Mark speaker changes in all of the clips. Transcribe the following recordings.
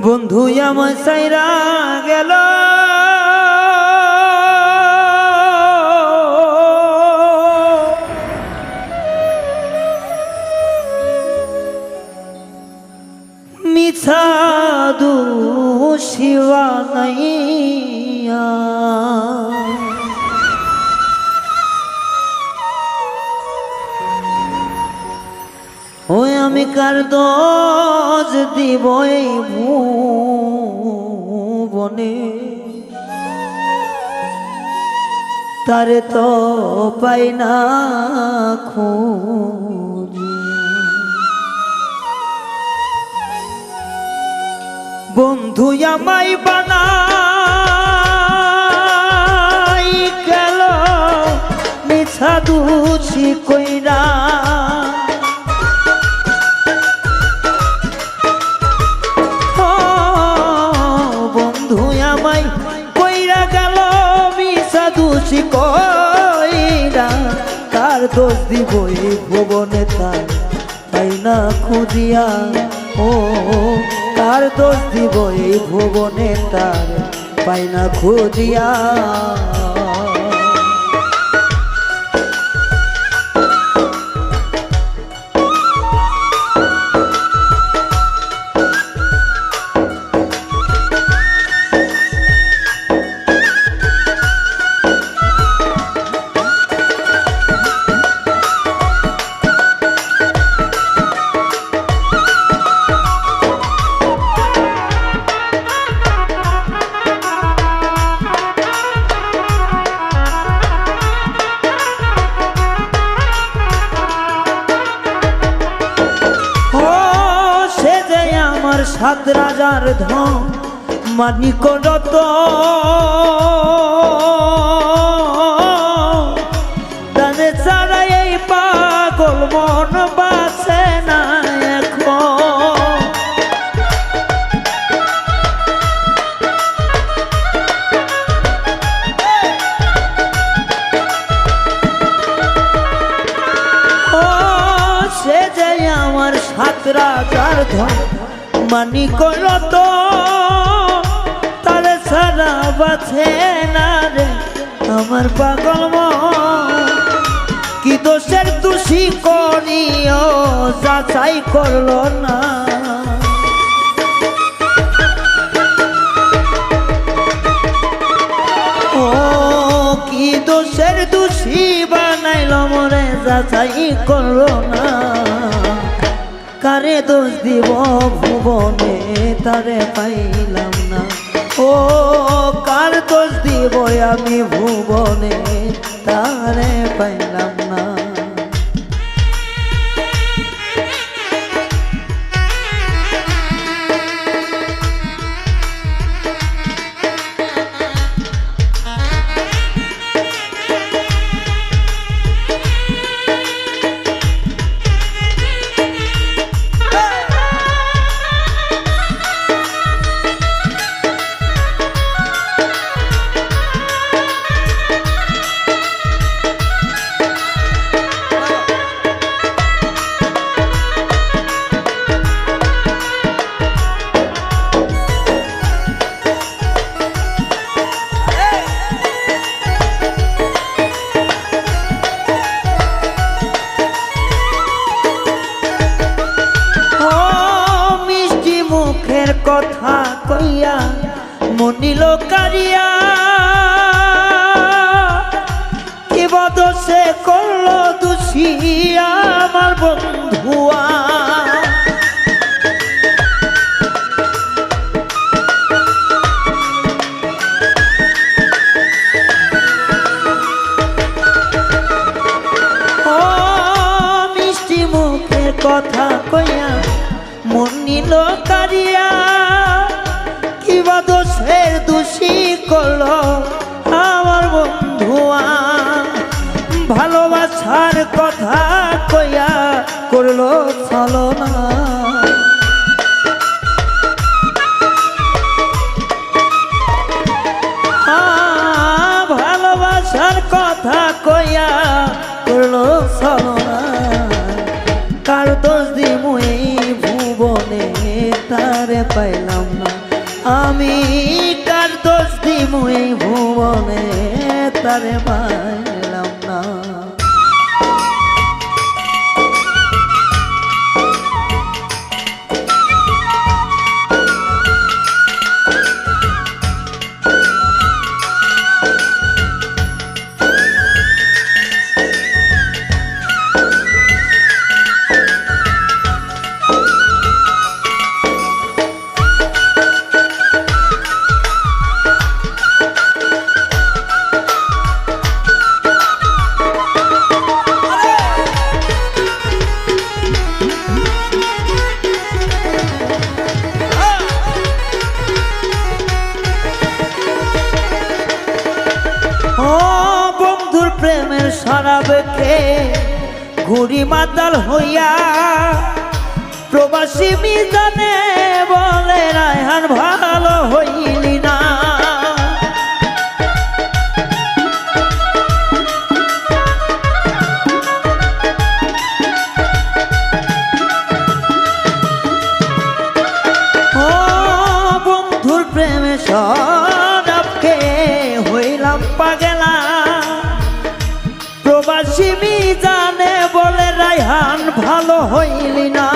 Speaker 1: বন্ধু আমার সাইরা গেল। মিছা দু শিবা নাইয়া। ওই আমি কার দোষ দিব এই ভুবনে? তারে তো পাই না খুঁজি বন্ধু আমাই মিছা দুছি কইরা। দিব এই ভুবনে তার? তাই না খুঁজিয়া? ও, কার দোষ দিব এই ভুবনে তার? পাই না খুঁজিয়া। সাত রাজার ধন মানিক রত তাদের ছাড়া এই পাগল মন মানি করল তো, তারে ছাড়া বাছে না রে আমার পাগল। কি দোষের দোষী করিও, যাচাই করল না ও, কি দোষের দোষী বানাইল মরে, যাচাই করল না কারে দোষ দিব ভুবনে? তারে পাইলাম না। ও, কার দোষ দিব আমি ভুবনে? তারে পাইলাম না। কইয়া মনিল কারিয়া কিবা দোষী করল আমার বন্ধুয়া ভালোবাসার কথা কইয়া করল চলো না আ, ভালোবাসার কথা কইয়া করল ছলনা। এই ভুবনে তারে পাইলাম না। ও বন্ধুর প্রেমের সারা বেখে ঘুরি মাতাল হইয়া প্রবাসী মিজানে বলে রায়হান ভালো হইলি হইলাম পাগেলা প্রবাসী জানে বলে রাইহান ভালো হইলি না।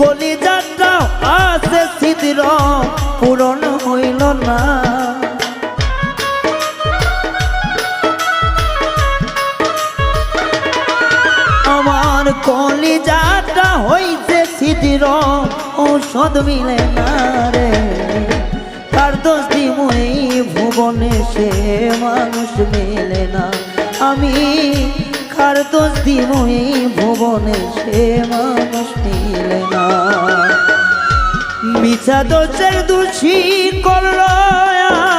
Speaker 1: কলিজাটা আছে সিদ্র পূরণ হইল না। আমার কলিজাটা হইছে সিদির ঔষধ মিলে না রে। তার দোষ ভুবনে সে মানুষ মিলে না। আমি কার দোষ দিব এই ভুবনে সে মানুষ মিলে না। মিছা দোষের দোষী করল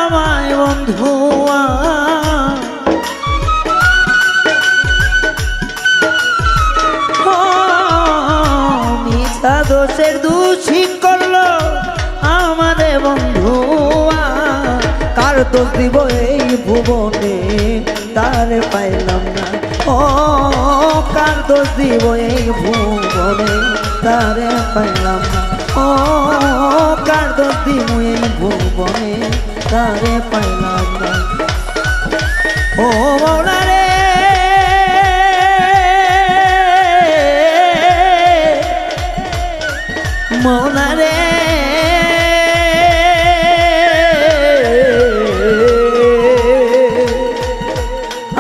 Speaker 1: আমায় বন্ধুয়া মিছা দোষের দোষী দোষ দিব এই ভুবনে, তার পাইলাম না। ও, কার দোষ দিব এই ভুবনে, তার পাইলাম না। ও, কার দোষ দিব এই ভুবনে, তারে পাইলাম না। ও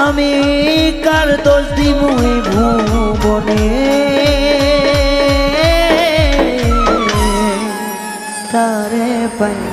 Speaker 1: আমি কার দোষ দিব এই ভুবনে? তারে পাই